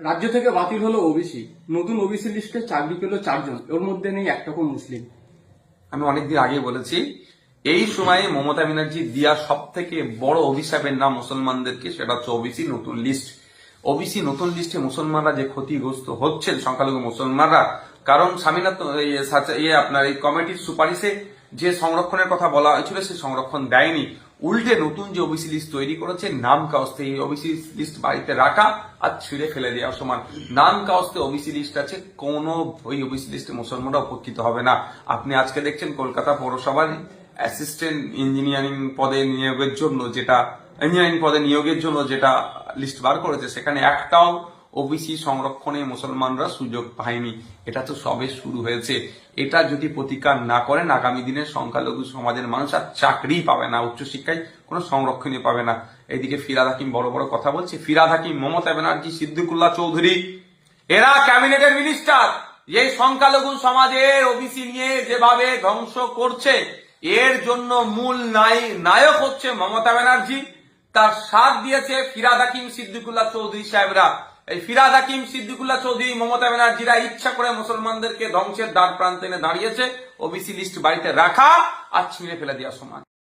রাজ্য থেকে বাতিল হলো ওবিসি। নতুন ওবিসি লিস্টে চাকরি পেল চারজন। ওর মধ্যে নেই একটাকও মুসলিম। আমি অনেকদিন আগে বলেছি, এই সময়ে মমতা ব্যানার্জি দিয়া সব থেকে বড় অভিশাপের নাম মুসলমানদেরকে, সেটা হচ্ছে ওবিসি নতুন লিস্ট। ওবিসি নতুন লিস্টে মুসলমানরা যে ক্ষতিগ্রস্ত হচ্ছেন, সংখ্যালঘু মুসলমানরা, কারণ স্বামীনাথ ইয়ে আপনার এই কমিটির সুপারিশে যে সংরক্ষণের কথা বলা হয়েছিল, সে সংরক্ষণ দেয়নি। উল্টে নতুন যে ওবিসি লিস্ট তৈরি করেছে নাম কাউস্তে এই ওবিসি লিস্ট বাড়িতে রাখা আর ছিঁড়ে ফেলে দেওয়া সমান। নাম কাউস্তে ওবিসি লিস্ট আছে, কোনো ওই ওবিসি লিস্টে মুসলমানরা উপকৃত হবে না। আপনি আজকে দেখছেন কলকাতা পৌরসভার অ্যাসিস্ট্যান্ট ইঞ্জিনিয়ারিং পদে নিয়োগের জন্য যেটা ইঞ্জিনিয়ারিং পদে নিয়োগের জন্য যেটা লিস্ট বার করেছে, সেখানে একটাও ওবিসি সংরক্ষণে মুসলমানরা সুযোগ পায়নি। এটা তো সবে শুরু হয়েছে। এটা যদি প্রতিকার না করেন, আগামী দিনে সংখ্যালঘু সমাজের মানুষ আর চাকরিই পাবে না, উচ্চশিক্ষায় কোনো সংরক্ষণই পাবে না। এদিকে ফিরাদ হাকিম বড় বড় কথা বলছে। ফিরাদ হাকিম, মমতা ব্যানার্জি, সিদ্দিকুল্লাহ চৌধুরী, এরা ক্যাবিনেটের মিনিস্টার। এই সংখ্যালঘু সমাজের ওবিসি নিয়ে যেভাবে ধ্বংস করছে, এর জন্য মূল নায়ক হচ্ছে মমতা ব্যানার্জি। তার সাথ দিয়েছে ফিরাদ হাকিম, সিদ্দিকুল্লাহ চৌধুরী সাহেবরা। এই ফিরাদ হাকিম, সিদ্দিকুল্লাহ চৌধুরী, মমতা ব্যানার্জিরা ইচ্ছা করে মুসলমানদেরকে ধ্বংসের দ্বার প্রান্তে এনে দাঁড়িয়েছে। ওবিসি লিস্ট বাড়িতে রাখা আর ছিঁড়ে ফেলে দেওয়া সমান।